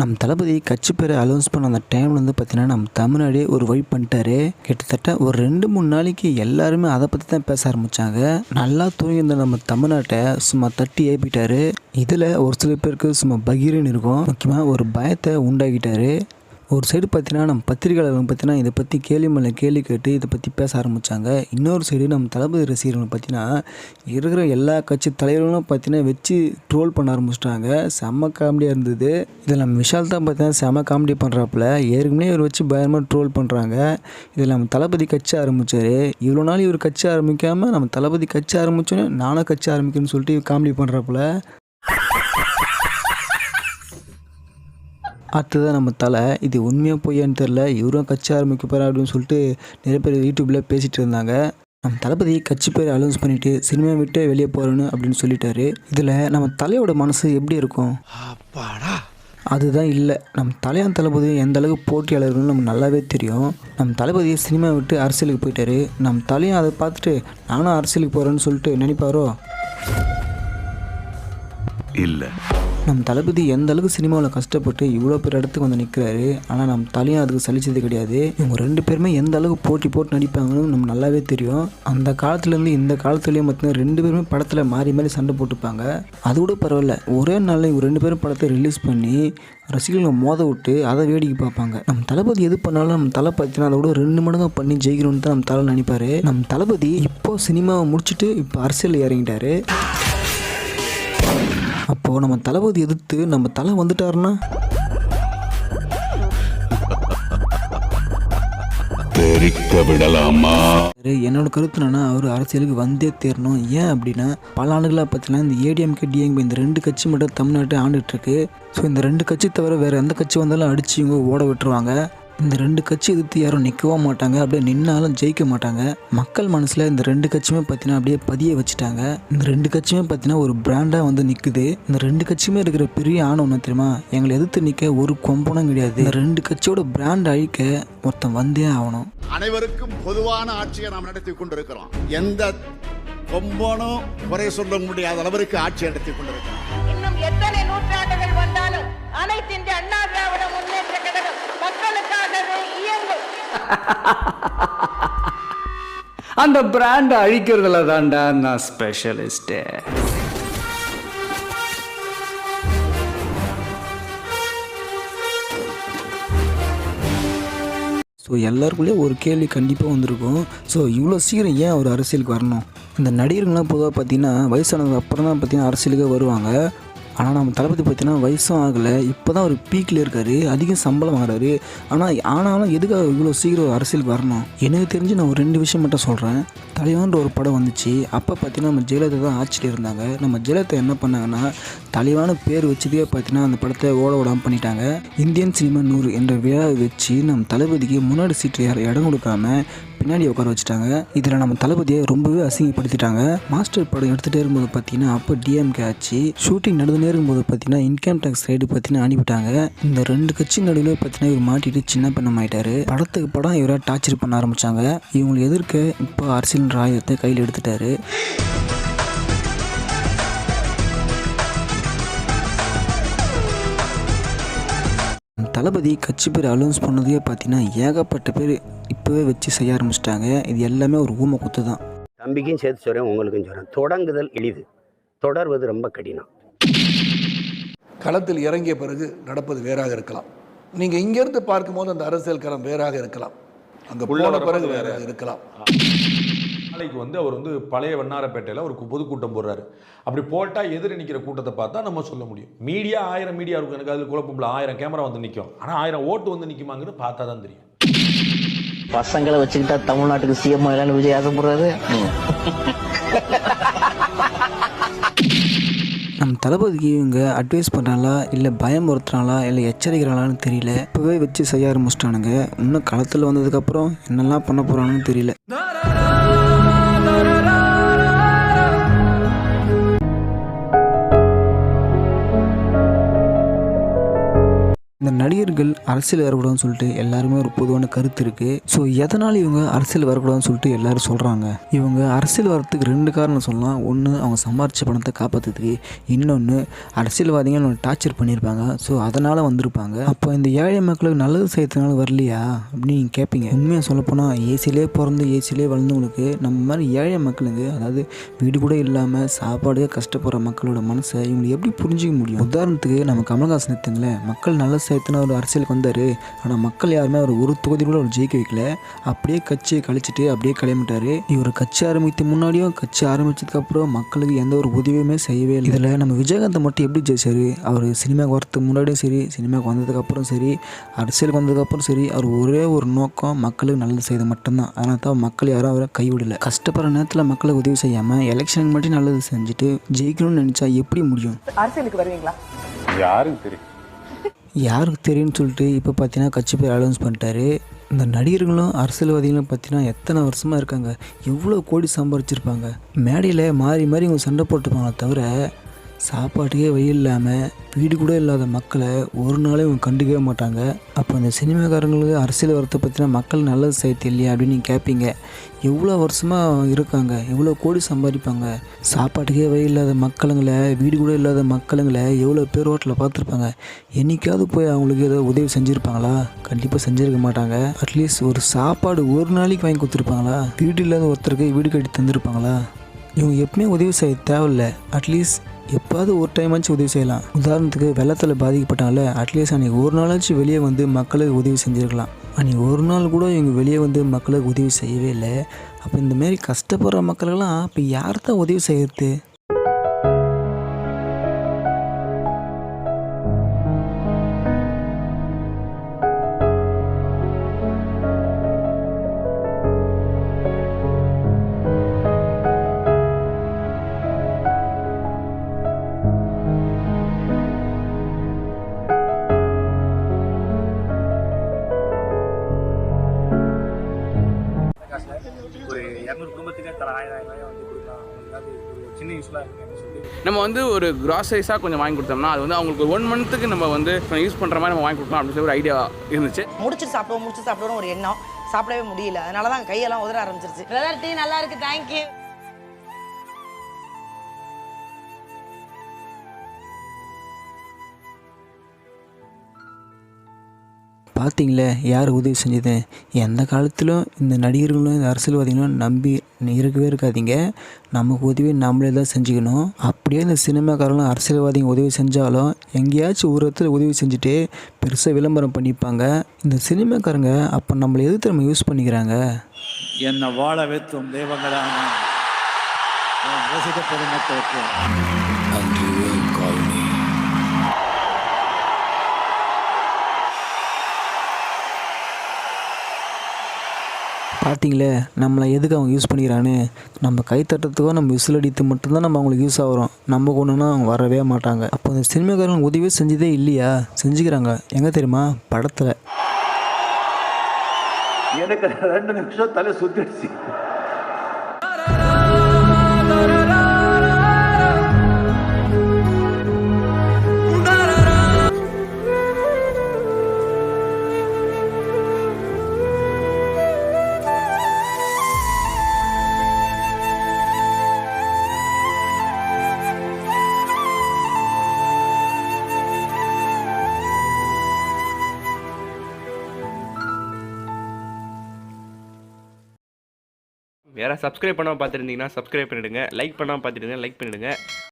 நம் தளபதி கட்சி பேரை அலௌன்ஸ் பண்ண அந்த டைமில் வந்து பார்த்தீங்கன்னா நம்ம தமிழ்நாடே ஒரு வழி பண்ணிட்டாரு. கிட்டத்தட்ட ஒரு ரெண்டு மூணு நாளைக்கு எல்லாருமே அதை பற்றி தான் பேச ஆரம்பித்தாங்க நல்லா தூங்கியிருந்த நம்ம தமிழ்நாட்டை சும்மா தட்டி ஏப்பிட்டாரு. இதில் ஒரு சில பேருக்கு சும்மா பகீர்னு இருக்கும். முக்கியமாக ஒரு பயத்தை உண்டாக்கிட்டாரு. ஒரு சைடு பார்த்தீங்கன்னா நம்ம பத்திரிகையாளர்கள் பார்த்தீங்கன்னா இதை பற்றி கேள்வி மேலே கேள்வி கேட்டு இதை பற்றி பேச ஆரம்பித்தாங்க இன்னொரு சைடு நம்ம தளபதி ரசிகர்கள் பார்த்தீங்கன்னா இருக்கிற எல்லா கட்சி தலைவர்களும் பார்த்தீங்கன்னா வச்சு ட்ரோல் பண்ண ஆரம்பிச்சிட்டாங்க. செம்ம காமெடியாக இருந்தது. இதில் நம்ம விஷால் தான் பார்த்தீங்கன்னா செம்ம காமெடி பண்ணுறாப்புல ஏற்கனவே இவர் வச்சு பயங்கரமாக ட்ரோல் பண்ணுறாங்க இதில் நம்ம தளபதி கட்சி ஆரம்பித்தார் இவ்வளோ நாள் இவர் கட்சி ஆரம்பிக்காமல் நம்ம தளபதி கட்சி ஆரம்பித்தோன்னே நானும் கட்சி ஆரம்பிக்கணும்னு சொல்லிட்டு காமெடி பண்ணுறாப்புல அடுத்ததான் நம்ம தலை. இது உண்மையாக பொய்யான்னு தெரில இவரும் கட்சி ஆரம்பிக்க போகிறா அப்படின்னு சொல்லிட்டு நிறைய பேர் யூடியூப்பில் பேசிகிட்டு இருந்தாங்க. நம்ம தளபதி கட்சி பேர் அலௌன்ஸ் பண்ணிவிட்டு சினிமா விட்டு வெளியே போகிறேன்னு அப்படின்னு சொல்லிட்டாரு. இதில் நம்ம தலையோட மனசு எப்படி இருக்கும்? அதுதான் இல்லை. நம்ம தலையான் தளபதி எந்த அளவுக்கு போட்டியாளர்கள்னு நமக்கு நல்லாவே தெரியும். நம்ம தளபதி சினிமா விட்டு அரசியலுக்கு போயிட்டாரு. நம்ம தலையும் அதை பார்த்துட்டு நானும் அரசியலுக்கு போகிறேன்னு சொல்லிட்டு நினைப்பாரோ? இல்லை. நம் தளபதி எந்த அளவுக்கு சினிமாவில் கஷ்டப்பட்டு இவ்வளோ பேர் இடத்துக்கு வந்து நிற்கிறாரு ஆனால் நம்ம தலையும் அதுக்கு சலிச்சது கிடையாது. இவங்க ரெண்டு பேருமே எந்த அளவுக்கு போட்டி போட்டு நடிப்பாங்கன்னு நம்ம நல்லாவே தெரியும். அந்த காலத்துலேருந்து இந்த காலத்துலேயும் பார்த்தீங்கன்னா ரெண்டு பேருமே படத்தில் மாறி மாறி சண்டை போட்டுப்பாங்க. அது கூட பரவாயில்ல. ஒரே நாளில் இவங்க ரெண்டு பேரும் படத்தை ரிலீஸ் பண்ணி ரசிகர்களை மோத விட்டு அதை வேடிக்கை பார்ப்பாங்க. நம்ம தளபதி எது பண்ணாலும் நம்ம தலை பார்த்தீங்கன்னா அதை விட ரெண்டு மடங்காக பண்ணி ஜெயிக்கணும்னு தான் நம்ம தலை நினைப்பாரு. நம்ம தளபதி இப்போ சினிமாவை முடிச்சுட்டு இப்போ அரசியல் இறங்கிட்டாரு. அப்போது நம்ம தளபதி எதிர்த்து நம்ம தலை வந்துட்டாருன்னா? தெரிக்க விடலாமா? என்னோட கருத்து என்னன்னா அவர் அரசியலுக்கு வந்தே தேரணும். ஏன் அப்படின்னா பல ஆண்டுகளாக பார்த்தீங்கன்னா இந்த ஏடிஎம்கே டிஎம்கே இந்த ரெண்டு கட்சி மட்டும் தமிழ்நாட்டை ஆண்டுட்டு இருக்கு. ஸோ இந்த ரெண்டு கட்சி தவிர வேறு எந்த கட்சி வந்தாலும் அடிச்சு இவங்க ஓட விட்டுருவாங்க. இந்த ரெண்டு கட்சி எதிர்த்து யாரும் நிற்கவும் மாட்டாங்க அப்படியே நின்னாலும் ஜெயிக்க மாட்டாங்க. மக்கள் மனசில் இந்த ரெண்டு கட்சியுமே பார்த்தீங்கன்னா அப்படியே பதிய வச்சுட்டாங்க. இந்த ரெண்டு கட்சியுமே பார்த்தீங்கன்னா ஒரு பிராண்டாக வந்து நிற்குது இந்த ரெண்டு கட்சியுமே இருக்கிற பெரிய ஆணவம் என்ன தெரியுமா? எங்களை எதிர்த்து நிற்க ஒரு கொம்பனும் கிடையாது. இந்த ரெண்டு கட்சியோட பிராண்ட் அழிக்க ஒருத்தன் வந்தே ஆகணும். அனைவருக்கும் பொதுவான ஆட்சியை நாம் நடத்தி கொண்டிருக்கிறோம். எந்த கொம்பனும் குறை சொல்ல முடியாத அளவிற்கு ஆட்சி நடத்தி கொண்டிருக்கிறோம். இன்னும் எத்தனை நூற்றாண்டுகள் வந்தாலும் அனைத்து இந்திய அண்ணா திராவிட அந்த பிராண்டை அழிக்கிறதுல தான்டா நான் ஸ்பெஷலிஸ்ட்டு ஸோ எல்லாருக்குள்ளேயும் ஒரு கேள்வி கண்டிப்பாக வந்திருக்கும். ஸோ இவ்வளோ சீக்கிரம் ஏன் அவர் அரசியலுக்கு வரணும்? இந்த நடிகர்கள்லாம் பொதுவாக பார்த்தீங்கன்னா வயசானதுக்கு அப்புறம் தான் பார்த்தீங்கன்னா அரசியலுக்கே வருவாங்க. ஆனால் நம்ம தளபதி பார்த்தீங்கன்னா வயசும் ஆகலை. இப்போ தான் ஒரு பீக்கில் இருக்கார். அதிகம் சம்பளம் வாங்குறாரு. ஆனால் ஆனாலும் எதுக்காக இவ்வளோ சீக்கிரம் அரசியல் அரசியலுக்கு வரணும்? எனக்கு தெரிஞ்சு நான் ஒரு ரெண்டு விஷயம் மட்டும் சொல்கிறேன் தலைவான்ற ஒரு படம் வந்துச்சு. அப்போ பார்த்தீங்கன்னா நம்ம ஜெயலலிதா தான் ஆட்சியில் இருந்தாங்க. நம்ம ஜெயலலிதா என்ன பண்ணாங்கன்னா தலைவான பேர் வச்சதே பார்த்தீங்கன்னா அந்த படத்தை ஓட விடாமல் பண்ணிட்டாங்க. இந்தியன் சினிமா நூறு என்ற விழாவை வச்சு நம்ம தளபதிக்கு முன்னாடி சீட்டு யாரும் இடம் கொடுக்காம பின்னாடி உட்கார வச்சுட்டாங்க. இதில் நம்ம தளபதியை ரொம்பவே அசிங்கப்படுத்திட்டாங்க. மாஸ்டர் படம் எடுத்துகிட்டே இருக்கும்போது பார்த்தீங்கன்னா அப்போ டிஎம்கே ஆச்சு. ஷூட்டிங் நடந்துனே இருக்கும்போது பார்த்தீங்கன்னா இன்கம் டேக்ஸ் ரைடு பார்த்தீங்கன்னா அனுப்பிட்டாங்க. இந்த ரெண்டு கட்சி நடுவில் பார்த்தீங்கன்னா இவர் மாட்டிட்டு சின்ன பண்ணம் ஆயிட்டாரு படத்துக்கு படம் இவரை டார்ச்சர் பண்ண ஆரம்பிச்சாங்க. இவங்களை எதிர்க்க இப்போ அரசியல் ஆயுதத்தை கையில் எடுத்துட்டாரு. தளபதி கட்சி பேர் அலௌன்ஸ் பண்ணதே பார்த்தீங்கன்னா ஏகப்பட்ட பேர் இப்போவே வச்சு செய்ய ஆரம்பிச்சிட்டாங்க. இது எல்லாமே ஒரு ஊமை குத்து தான். தம்பிக்கும் சேர்த்து சொல்கிறேன் உங்களுக்கும் சொல்கிறேன் தொடங்குதல் எளிது. தொடர்வது ரொம்ப கடினம். களத்தில் இறங்கிய பிறகு நடப்பது வேறாக இருக்கலாம். நீங்க இங்கிருந்து பார்க்கும்போது அந்த அரசியல் களம் வேறாக இருக்கலாம். அங்க போன பிறகு வேறாக இருக்கலாம். நாளைக்கு வந்து அவர் வந்து பழைய வண்ணாரப்பேட்டையில் ஒரு பொதுக்கூட்டம் போடுறாரு. அப்படி போட்டால் எதிர நிற்கிற கூட்டத்தை பார்த்தா நம்ம சொல்ல முடியும். மீடியா ஆயிரம் மீடியா இருக்கும். எனக்கு அதில் குழப்பம்ல ஆயிரம் கேமரா வந்து நிற்கும் ஆனால் ஆயிரம் ஓட்டு வந்து நிற்குமாங்கிறது பார்த்தா தான் தெரியும். பசங்களை வச்சுக்கிட்டா தமிழ்நாட்டுக்கு சிஎம் ஆகலான்னு விஜய் ஆசைப்படுறாரு நம்ம தளபதிக்கு இவங்க அட்வைஸ் பண்ணுறாங்களா இல்லை பயமுறுத்துறாங்களா இல்லை எச்சரிக்கிறாங்களான்னு தெரியல. இப்போவே வச்சு செய்ய ஆரம்பிச்சிட்டானுங்க. இன்னும் களத்தில் வந்ததுக்கப்புறம் என்னெல்லாம் பண்ண போகிறாங்கன்னு தெரியல. இந்த நடிகர்கள் அரசியல் வரக்கூடாதுன்னு சொல்லிட்டு எல்லாருமே ஒரு பொதுவான கருத்து இருக்குது ஸோ எதனால் இவங்க அரசியல் வரக்கூடாதுன்னு சொல்லிட்டு எல்லாரும் சொல்கிறாங்க இவங்க அரசியல் வரத்துக்கு ரெண்டு காரணம் சொல்லலாம். ஒன்று அவங்க சம்பாரிச்ச பணத்தை காப்பாற்றுறதுக்கு இன்னொன்று அரசியல்வாதிகள் நம்ம டார்ச்சர் பண்ணியிருப்பாங்க. ஸோ அதனால் வந்திருப்பாங்க. அப்போ இந்த ஏழை மக்களுக்கு நல்லது செய்யறதுனால வரலையா? அப்படின்னு கேட்பீங்க உண்மையாக சொல்லப்போனால் ஏசிலே பிறந்து ஏசிலே வளர்ந்தவங்களுக்கு நம்ம மாதிரி ஏழை மக்களுக்கு அதாவது வீடு கூட இல்லாமல் சாப்பாடு கஷ்டப்படுற மக்களோட மனசை இவங்களை எப்படி புரிஞ்சிக்க முடியும்? உதாரணத்துக்கு நம்ம கமல்ஹாசன் எடுத்துங்களேன். மக்கள் நல்ல சேர்த்துன்னு அவர் அரசியலுக்கு வந்தார். ஆனால் மக்கள் யாருமே அவர் ஒரு தொகுதி கூட அவர் ஜெயிக்க வைக்கல. அப்படியே கட்சியை கழிச்சிட்டு அப்படியே கிளம்பிட்டாரு. இவர் கட்சி ஆரம்பித்த முன்னாடியும் கட்சி ஆரம்பிச்சதுக்கப்புறம் மக்களுக்கு எந்த ஒரு உதவியுமே செய்யவே இல்லை. இதில் நம்ம விஜயகாந்த் மட்டும் எப்படி ஜெயிச்சாரு? அவர் சினிமாவுக்கு வரதுக்கு முன்னாடியும் சரி சினிமாவுக்கு வந்ததுக்கப்புறம் சரி அரசியலுக்கு வந்ததுக்கப்புறம் சரி அவர் ஒரே ஒரு நோக்கம் மக்களுக்கு நல்லது செய்த மட்டும்தான். அதனால தான் மக்கள் யாரும் அவரை கைவிடலை. கஷ்டப்படுற நேரத்தில் மக்களுக்கு உதவி செய்யாமல் எலெக்ஷனுக்கு மட்டும் நல்லது செஞ்சுட்டு ஜெயிக்கணும்னு நினச்சா எப்படி முடியும்? அரசியலுக்கு வருவீங்களா? யாருக்கு யாருக்கு தெரியும்னு சொல்லிட்டு இப்போ பார்த்தீங்கன்னா கட்சி பேர் அலௌன்ஸ் பண்ணிட்டாரு. இந்த நடிகர்களும் அரசியல்வாதிகளும் பார்த்தீங்கன்னா எத்தனை வருஷமாக இருக்காங்க? எவ்வளோ கோடி சம்பாரிச்சிருப்பாங்க? மேடையில் மாறி மாறி இவங்க சண்டை போட்டுப்பாங்களே தவிர சாப்பாட்டுக்கே வழி இல்லாமல் வீடு கூட இல்லாத மக்களை ஒரு நாளே இவங்க கண்டுக்கவே மாட்டாங்க. அப்போ இந்த சினிமாக்காரங்களுக்கு அரசியல் வரத்தை பற்றினா மக்கள் நல்லது செய்ய இல்லையா அப்படின்னு நீங்கள் கேட்பீங்க எவ்வளோ வருஷமாக இருக்காங்க எவ்வளோ கோடி சம்பாதிப்பாங்க. சாப்பாட்டுக்கே வழி இல்லாத மக்களுங்களை வீடு கூட இல்லாத மக்களுங்களை எவ்வளோ பேர் ரோட்டில் பார்த்துருப்பாங்க. என்னைக்காவது போய் அவங்களுக்கு ஏதோ உதவி செஞ்சுருப்பாங்களா? கண்டிப்பாக செஞ்சுருக்க மாட்டாங்க. அட்லீஸ்ட் ஒரு சாப்பாடு ஒரு நாளைக்கு வாங்கி கொடுத்துருப்பாங்களா? வீடு இல்லாத ஒருத்தருக்கு வீடு கட்டி தந்திருப்பாங்களா? இவங்க எப்பவுமே உதவி செய்ய தேவையில்ல. அட்லீஸ்ட் எப்பாவது ஒரு டைமாச்சும் உதவி செய்யலாம். உதாரணத்துக்கு வெள்ளத்தில் பாதிக்கப்பட்டால அட்லீஸ்ட் அன்றைக்கி ஒரு நாளாச்சும் வெளியே வந்து மக்களுக்கு உதவி செஞ்சுருக்கலாம். அன்றைக்கி ஒரு நாள் கூட இவங்க வெளியே வந்து மக்களுக்கு உதவி செய்யவே இல்லை. அப்போ இந்தமாரி கஷ்டப்படுற மக்களுக்கெல்லாம் இப்போ யார் தான் உதவி செய்யறது? ஆயிரம் ஆயிரம் ரூபாய் வந்து கொடுக்கலாம் அவங்களுக்காவது ஒரு சின்ன யூஸ்ஃபுல்லாக இருக்குன்னு சொல்லி நம்ம வந்து ஒரு கிராசரிஸாக கொஞ்சம் வாங்கி கொடுத்தோம்னா அது வந்து அவங்களுக்கு ஒரு ஒன் மந்த்துக்கு நம்ம வந்து யூஸ் பண்ணுற மாதிரி நம்ம வாங்கி கொடுக்கலாம் அப்படின்னு சொல்லி ஒரு ஐடியா இருந்துச்சு. முடிச்சுட்டு சாப்பிடுவோம் முடிச்சு சாப்பிடுவோம் ஒரு எண்ணம். சாப்பிடவே முடியல. அதனால தான் கையெல்லாம் உதற ஆரம்பிச்சிருச்சு. பிரதர் டீ நல்லா இருக்கு. தேங்க்யூ பார்த்தீங்களே யார் உதவி செஞ்சது? எந்த காலத்திலும் இந்த நடிகர்களும் இந்த அரசியல்வாதிகளும் நம்பி இருக்கவே இருக்காதீங்க. நமக்கு உதவி நம்மளே தான் செஞ்சுக்கணும். அப்படியே இந்த சினிமாக்காரங்களும் அரசியல்வாதிங்க உதவி செஞ்சாலும் எங்கேயாச்சும் ஒரு இடத்துல உதவி செஞ்சுட்டு பெருசாக விளம்பரம் பண்ணிப்பாங்க. இந்த சினிமாக்காரங்க அப்போ நம்மளை எதுக்கு நம்ம யூஸ் பண்ணிக்கிறாங்க? என்னை வாழ வைத்தும் தெய்வங்களான ரசிக்க பொதுமக்களுக்கு பார்த்தீங்களே நம்மளை எதுக்கு அவங்க யூஸ் பண்ணிக்கிறான்னு நம்ம கை நம்ம விசில் அடித்து மட்டும்தான் நம்ம அவங்களுக்கு யூஸ் ஆகிறோம். நம்ம கொண்டுனா அவங்க வரவே மாட்டாங்க. அப்போ இந்த சினிமாக்காரங்க உதவியே செஞ்சதே இல்லையா? செஞ்சுக்கிறாங்க. எங்கே தெரியுமா? படத்தில். எனக்கு ரெண்டு நிமிஷம் தலை சுத்திடுச்சு. யாராவது சப்ஸ்கிரைப் பண்ணாமல் பார்த்துருந்தீங்கன்னா சப்ஸ்கிரைப் பண்ணிவிடுங்க லைக் பண்ணாமல் பார்த்துருந்தீங்கன்னா லைக் பண்ணிவிடுங்க